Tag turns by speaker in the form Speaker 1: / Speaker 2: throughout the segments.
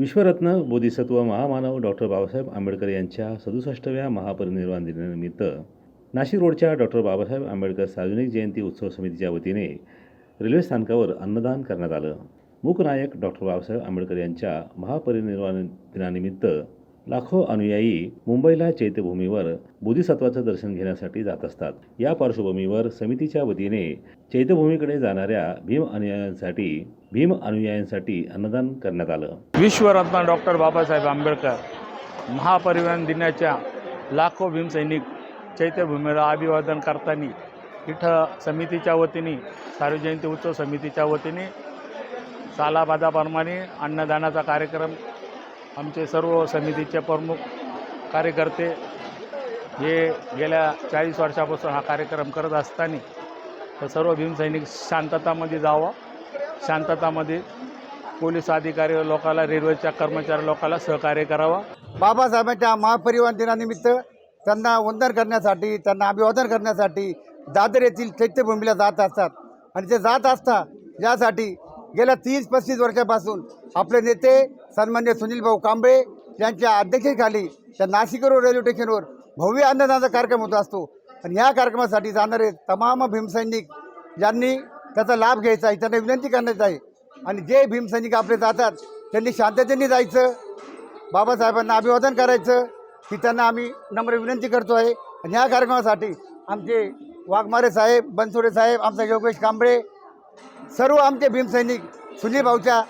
Speaker 1: विश्वरत्न बोधिसत्व महामानव डॉक्टर बाबासाहेब आंबेडकर यांच्या सदुसष्टव्या महापरिनिर्वाण दिनानिमित्त नाशिक रोडच्या डॉक्टर बाबासाहेब आंबेडकर सार्वजनिक जयंती उत्सव समितीच्या वतीने रेल्वे स्थानकावर अन्नदान करण्यात आलं. मूकनायक डॉक्टर बाबासाहेब आंबेडकर यांच्या महापरिनिर्वाण दिनानिमित्त लाखो अनुयायी मुंबईला चैत्यभूमीवर बोधिसत्वाचं दर्शन घेण्यासाठी जात असतात. या पार्श्वभूमीवर समितीच्या वतीने चैत्यभूमीकडे जाणाऱ्या भीम अनुयायांसाठी भीम अनुयायांसाठी अन्नदान करण्यात आलं.
Speaker 2: विश्वरत्न डॉक्टर बाबासाहेब आंबेडकर महापरिवहन दिनाच्या लाखो भीमसैनिक चैत्यभूमीला अभिवादन करताना इथं समितीच्या वतीने सार्वजयंती उत्सव समितीच्या वतीने सालाबाजाप्रमाणे अन्नदानाचा कार्यक्रम आमचे सर्व समितीचे प्रमुख कार्यकर्ते हे गेल्या चाळीस वर्षापासून हा कार्यक्रम करत असताना तर सर्व भीमसैनिक शांततामध्ये जावं. शांततामध्ये पोलीस अधिकारी लोकाला रेल्वेच्या कर्मचारी लोकाला सहकार्य करावं.
Speaker 3: बाबासाहेबांच्या महापरिवहन दिनानिमित्त त्यांना वंदन करण्यासाठी त्यांना अभिवादन करण्यासाठी दादर येथील चैत्यभूमीला जात असतात. आणि ते जात असता यासाठी गेल्या तीस पस्तीस वर्षापासून आपले नेते सन्मान्य सुनीलभाऊ कांबळे यांच्या अध्यक्षतेखाली त्या नाशिकरोड रेल्वे स्टेशनवर भव्य अन्नदानाचा कार्यक्रम होत असतो. आणि या कार्यक्रमासाठी जाणारे तमाम भीमसैनिक ज्यांनी त्याचा लाभ घ्यायचा आहे त्यांना विनंती करण्यात आहे. आणि जे भीमसैनिक आपले जातात त्यांनी शांततेने जायचं बाबासाहेबांना अभिवादन करायचं की त्यांना आम्ही नम्र विनंती करतो आहे. आणि ह्या कार्यक्रमासाठी आमचे वाघमारे साहेब बनसोडे साहेब आमचा योगेश कांबळे सर्व आमचे भीमसैनिक सुनील भाऊच्या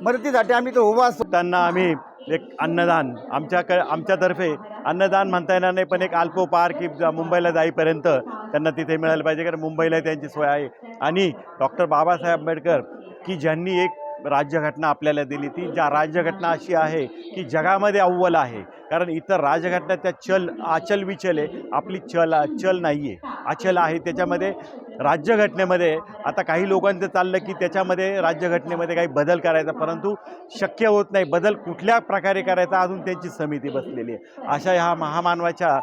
Speaker 3: मदतीसाठी आम्ही तो उभा असतो.
Speaker 4: त्यांना आम्ही एक अन्नदान आमच्याक आमच्यातर्फे अन्नदान म्हणता येणार नाही पण एक अल्पोपहार की मुंबईला जाईपर्यंत त्यांना तिथे मिळालं पाहिजे कारण मुंबईला त्यांची सोय आहे. आणि डॉक्टर बाबासाहेब आंबेडकर की ज्यांनी एक राज्यघटना आपल्याला दिली ती ज्या राज्यघटना अशी आहे की जगामध्ये अव्वल आहे. कारण इतर राजघटना त्या चल अचल विचल आहे. आपली चल चल नाही आहे अचल आहे. त्याच्यामध्ये राज्यघटनेमध्ये आता काही लोकांचं चाललं की त्याच्यामध्ये राज्यघटनेमध्ये काही बदल करायचा परंतु शक्य होत नाही. बदल कुठल्या प्रकारे करायचा अजून त्यांची समिती बसलेली आहे. अशा ह्या महामानवाच्या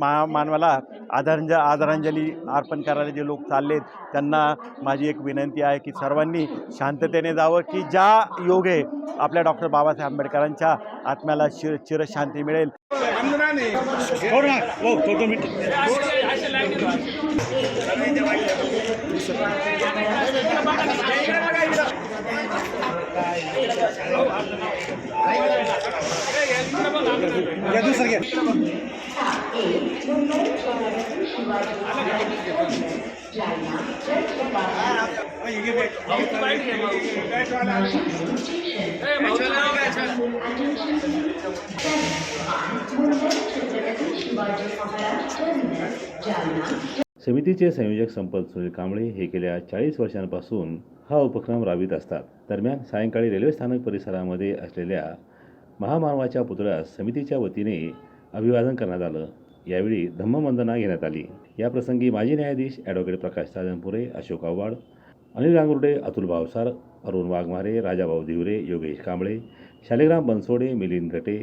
Speaker 4: महामानवाला आदरांज आदरांजली अर्पण करायला जे लोक चाललेत त्यांना माझी एक विनंती आहे की सर्वांनी शांततेने जावं की ज्या योगे आपल्या डॉक्टर बाबासाहेब आंबेडकरांच्या आत्म्याला शिर चिरशांती मिळेल.
Speaker 1: छोड़ ना वो दो दो मिनट या दूसरा क्या जाना समितीचे संयोजक संपत सुनील कांबळे हे गेल्या चाळीस वर्षांपासून हा उपक्रम राबवित असतात. दरम्यान सायंकाळी रेल्वे स्थानक परिसरामध्ये असलेल्या महामानवाच्या पुतळ्यास समितीच्या वतीने अभिवादन करण्यात आलं. यावेळी धम्मवंदना घेण्यात आली. याप्रसंगी माजी न्यायाधीश ॲडव्होकेट प्रकाश साजनपुरे अशोक आव्हाड अनिल रांगुर्डे अतुल भावसार अरुण वाघमारे राजाभाऊ धिवरे योगेश कांबळे शालिग्राम बनसोडे मिलिंद गटे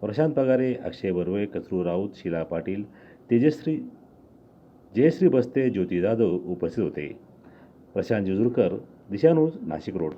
Speaker 1: प्रशांत पगारे अक्षय बर्वे कचरू राऊत शिला पाटील तेजश्री जयश्री बस्ते ज्योती जाधव उपस्थित होते प्रशांत जुजुरकर दिशानुज नाशिक रोड